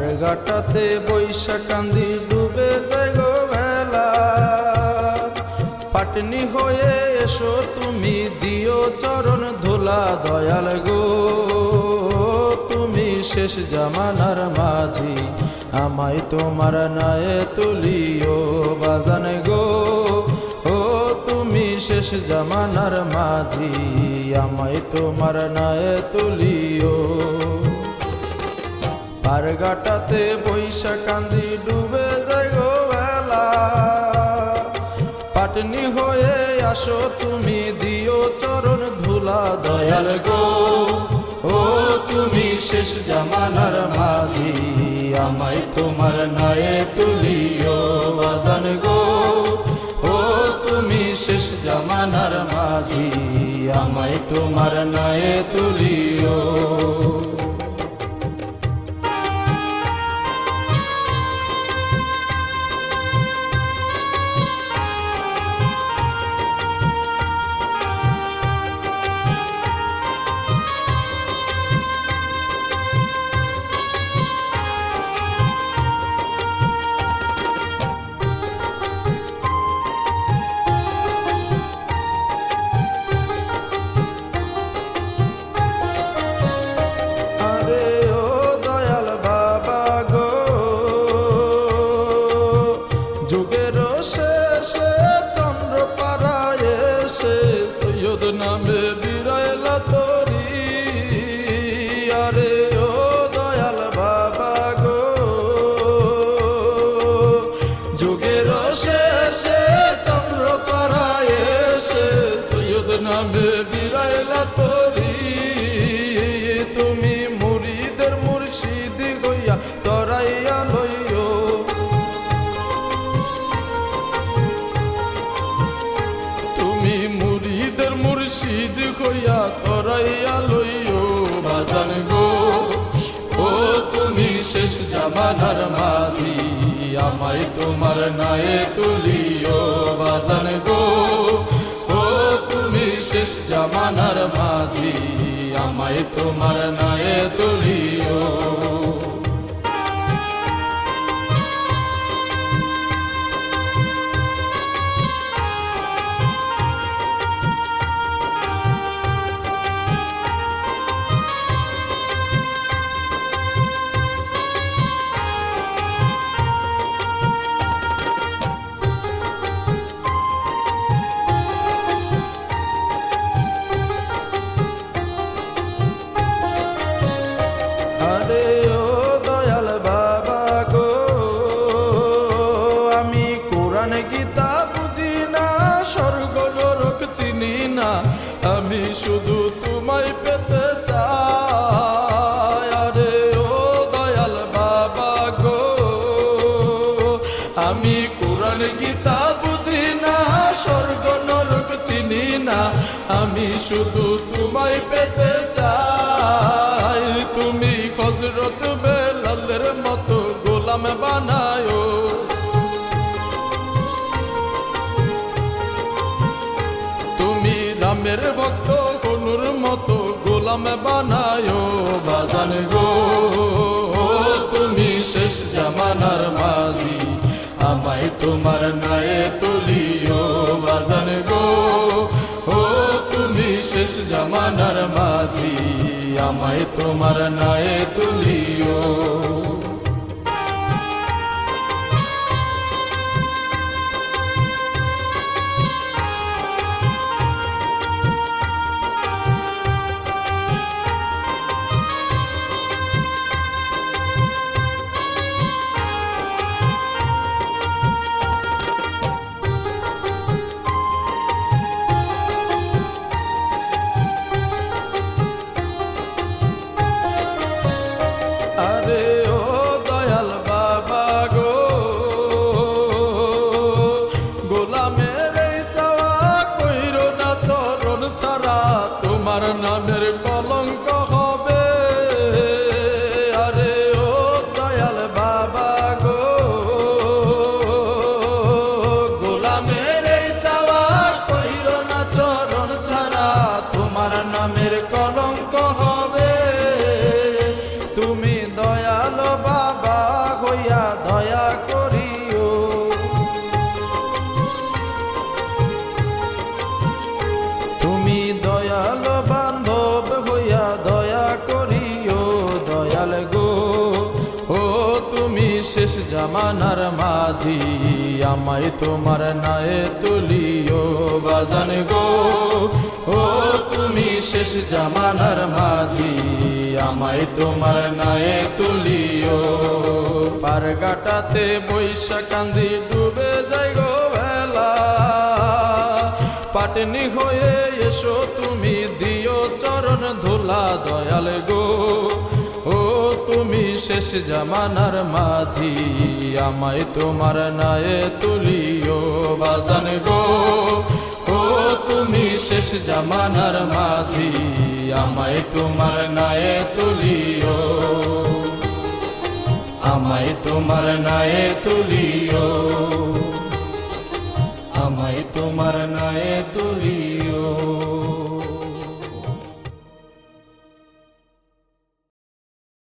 বারগাটাতে বৈশাকান্দি ডুবে যায় গো ভেলা। পাটনি হয়ে এসো তুমি, দিও চরণ ধুলা দয়াল গো। তুমি শেষ জামানার মাঝি, আমায় তোমার নায়ে তুলিও বাজান গো। ও তুমি শেষ জামানার মাঝি, আমায় তোমার নায়ে তুলিও পারগাটাতে বৈশাকান্দি ডুবে যায় গো বেলা। পাটনি হয়ে আসো তুমি, দিও চরণ ধুলা দয়াল গো। ও তুমি শেষ জামানার মাঝি, আমায় তোমার নায়ে তুলিও বাজান গো। ও তুমি শেষ জামানার মাঝি, আমায় তোমার নায়ে তুলিও। বিরাইল তরি, তুমি মুরিদের মুর্শিদি গইয়া তরাইয়া লইও। তুমি মুরিদের মুর্শিদ হইয়া তরাইয়া বাজান গো। ও তুমি শেষ জামানার মাঝি, আমায় তোমার নায়ে তুলিও, বাজান গো। শেষ জামানার মাঝি আমায় তোমার নায়ে তুলিও। না, আমি শুধু তোমায় পেতে আরে ও দয়াল বাবা গো, আমি কোরআন গীতা বুঝি না, স্বর্গ নরক চিনি না, আমি শুধু তোমায় পেতে চাই। তুমি হজরত বেলালের মতো গোলাম বানায় রামের ভক্ত কনুর মতো গোলাম বানায় বাজান গো। তুমি শেষ জামানার মাঝি, আমায় তোমার নায়ে তুলিও বাজান গো। ও, তুমি শেষ জামানার মাঝি, আমায় তোমার নায়ে তুলিও। নামে শেষ জামানার মাঝি, আমায় তোমার নায়ে তুলিও, বাজান গো। ও তুমি শেষ জামানার মাঝি, আমায় তোমার নায়ে তুলিও। পারগাটাতে বৈশা কান্দি ডুবে যাই গো বেলা। পাটনি হয়ে এসো তুমি, দিও চরণ ধুলা দয়াল গো। ও তুমি শেষ জামানার মাঝি, আমায় তোমার নায়ে তুলিও বাজান গো। ও তুমি শেষ জামানার মাঝি, আমায় তোমার নায়ে তুলিও। আমায় তোমার নায়ে তুলিও। আমায় তোমার নায়ে তুলিও।